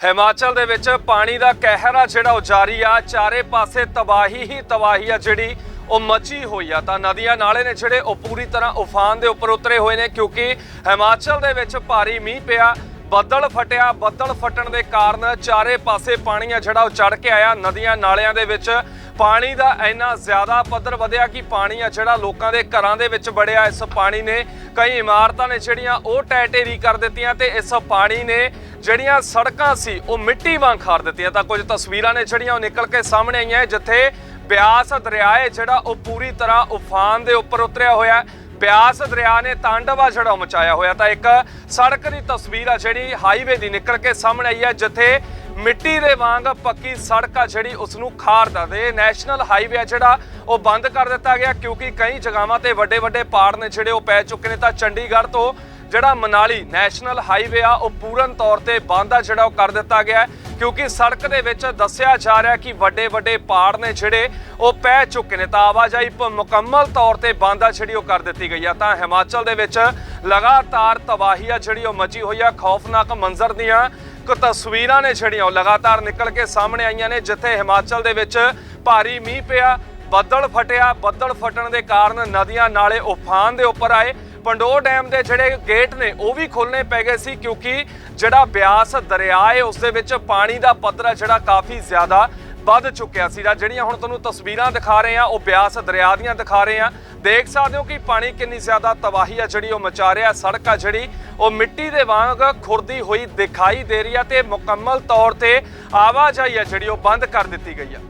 ਹਿਮਾਚਲ ਦੇ ਵਿੱਚ ਪਾਣੀ ਦਾ ਕਹਿਰ ਆ ਜਿਹੜਾ ਉਹ ਜਾਰੀ ਆ, ਚਾਰੇ ਪਾਸੇ ਤਬਾਹੀ ਹੀ ਤਬਾਹੀ ਆ ਜਿਹੜੀ ਉਹ ਮਚੀ ਹੋਈ ਆ। ਤਾਂ ਨਦੀਆਂ ਨਾਲੇ ਨੇ ਜਿਹੜੇ ਉਹ ਪੂਰੀ ਤਰ੍ਹਾਂ ਉਫਾਨ ਦੇ ਉੱਪਰ ਉਤਰੇ ਹੋਏ ਨੇ ਕਿਉਂਕਿ ਹਿਮਾਚਲ ਦੇ ਵਿੱਚ ਭਾਰੀ ਮੀਂਹ ਪਿਆ, ਬੱਦਲ ਫਟਿਆ, ਬੱਦਲ ਫਟਣ ਦੇ ਕਾਰਨ ਚਾਰੇ ਪਾਸੇ ਪਾਣੀ ਆ ਜਿਹੜਾ ਉਹ ਚੜ ਕੇ ਆਇਆ। ਨਦੀਆਂ ਨਾਲਿਆਂ ਦੇ ਵਿੱਚ ਪਾਣੀ ਦਾ ਇੰਨਾ ਜ਼ਿਆਦਾ ਪੱਧਰ ਵਧਿਆ ਕਿ ਪਾਣੀ ਆ ਜਿਹੜਾ ਲੋਕਾਂ ਦੇ ਘਰਾਂ ਦੇ ਵਿੱਚ ਵੜਿਆ। ਇਸ ਪਾਣੀ ਨੇ ਕਈ ਇਮਾਰਤਾਂ ਨੇ ਜਿਹੜੀਆਂ ਉਹ ਟੈਟੇਰੀ ਕਰ ਦਿੱਤੀਆਂ ਤੇ ਇਸ ਪਾਣੀ ਨੇ ਜਿਹੜੀਆਂ ਸੜਕਾਂ ਸੀ, ਉਹ ਮਿੱਟੀ ਵਾਂਗ ਖਾਰ ਦਿੱਤੀਆਂ। ਤਾਂ ਕੁਝ ਤਸਵੀਰਾਂ ਨੇ ਜਿਹੜੀਆਂ ਉਹ ਨਿਕਲ ਕੇ ਸਾਹਮਣੇ ਆਈਆਂ ਜਿੱਥੇ ਬਿਆਸ ਦਰਿਆ ਹੈ, ਜਿਹੜਾ ਉਹ ਪੂਰੀ ਤਰ੍ਹਾਂ ਉਫਾਨ ਦੇ ਉੱਪਰ ਉਤਰਿਆ ਹੋਇਆ ਹੈ। ਬਿਆਸ ਦਰਿਆ ਨੇ ਤਾਂਡਵਾ ਜਿਹੜਾ ਮਚਾਇਆ ਹੋਇਆ। ਤਾਂ ਇੱਕ ਸੜਕ ਦੀ ਤਸਵੀਰ ਆ ਜਿਹੜੀ ਹਾਈਵੇ ਦੀ ਨਿਕਲ ਕੇ ਸਾਹਮਣੇ ਆਈ ਹੈ, ਜਿੱਥੇ ਮਿੱਟੀ ਦੇ ਵਾਂਗ ਪੱਕੀ ਸੜਕ ਆ ਜਿਹੜੀ ਉਸ ਨੂੰ ਖਾਰ ਦੇ ਨੈਸ਼ਨਲ ਹਾਈਵੇ ਆ ਜਿਹੜਾ ਉਹ ਬੰਦ ਕਰ ਦਿੱਤਾ ਗਿਆ, ਕਿਉਂਕਿ ਕਈ ਜਗ੍ਹਾਵਾਂ ਤੇ ਵੱਡੇ ਵੱਡੇ ਪਾੜ ਨੇ ਜਿਹੜੇ ਉਹ ਪੈ ਚੁੱਕੇ ਨੇ। ਤਾਂ ਚੰਡੀਗੜ੍ਹ ਤੋਂ ਜਿਹੜਾ ਮਨਾਲੀ ਨੈਸ਼ਨਲ ਹਾਈਵੇ ਆ, ਉਹ ਪੂਰਨ ਤੌਰ ਤੇ ਬੰਦ ਆ, ਜਿਹੜਾ ਉਹ ਕਰ ਦਿੱਤਾ ਗਿਆ ਕਿਉਂਕਿ ਸੜਕ ਦੇ ਵਿੱਚ ਦੱਸਿਆ ਜਾ ਰਿਹਾ ਕਿ ਵੱਡੇ ਵੱਡੇ ਪਹਾੜ ਨੇ ਜਿਹੜੇ, ਉਹ ਪੈ ਚੁੱਕੇ ਨੇ। ਤਾਂ ਆਵਾਜਾਈ ਪ- ਮੁਕੰਮਲ ਤੌਰ ਤੇ ਬੰਦ ਆ, ਜਿਹੜੀ ਉਹ ਕਰ ਦਿੱਤੀ ਗਈ ਆ। ਤਾਂ ਹਿਮਾਚਲ ਦੇ ਵਿੱਚ ਲਗਾਤਾਰ ਤਬਾਹੀ ਆ, ਜਿਹੜੀ ਉਹ ਮਚੀ ਹੋਈ ਆ। ਖੌਫਨਾਕ ਮੰਜ਼ਰ ਦੀਆਂ ਕੁ ਤਸਵੀਰਾਂ ਨੇ ਜਿਹੜੀਆਂ, ਉਹ ਲਗਾਤਾਰ ਨਿਕਲ ਕੇ ਸਾਹਮਣੇ ਆਈਆਂ ਨੇ, ਜਿੱਥੇ ਹਿਮਾਚਲ ਦੇ ਵਿੱਚ ਭਾਰੀ ਮੀਂਹ ਪਿਆ, ਬੱਦਲ ਫਟਿਆ। ਬੱਦਲ ਫਟਣ ਦੇ ਕਾਰਨ ਨਦੀਆਂ ਨਾਲੇ ਉਫਾਨ ਦੇ ਉੱਪਰ ਆਏ। ਪੰਡੋਰ ਡੈਮ ਦੇ ਜਿਹੜੇ ਗੇਟ ਨੇ, ਉਹ ਵੀ ਖੋਲਣੇ ਪੈ ਗਏ ਸੀ ਕਿਉਂਕਿ ਜਿਹੜਾ ਬਿਆਸ ਦਰਿਆ ਹੈ ਉਸ ਦੇ ਵਿੱਚ ਪਾਣੀ ਦਾ ਪੱਧਰ ਹੈ ਜਿਹੜਾ ਕਾਫੀ ਜ਼ਿਆਦਾ ਵੱਧ ਚੁੱਕਿਆ ਸੀ। ਜਿਹੜੀਆਂ ਹੁਣ ਤੁਹਾਨੂੰ ਤਸਵੀਰਾਂ ਦਿਖਾ ਰਹੇ ਆ ਉਹ ਬਿਆਸ ਦਰਿਆ ਦੀਆਂ ਦਿਖਾ ਰਹੇ ਆ ਦੇਖ ਸਕਦੇ ਹੋ ਕਿ ਪਾਣੀ ਕਿੰਨੀ ਜ਼ਿਆਦਾ ਤਬਾਹੀ ਆ ਜਿਹੜੀ ਉਹ ਮਚਾ ਰਿਹਾ, ਸੜਕ ਆ ਜਿਹੜੀ, ਉਹ ਮਿੱਟੀ ਦੇ ਵਾਂਗ ਖੁਰਦੀ ਹੋਈ ਦਿਖਾਈ ਦੇ ਰਹੀ ਆ ਤੇ ਮੁਕੰਮਲ ਤੌਰ ਤੇ ਆਵਾਜਾਈ ਆ ਜਿਹੜੀ ਉਹ ਬੰਦ ਕਰ ਦਿੱਤੀ ਗਈ ਆ।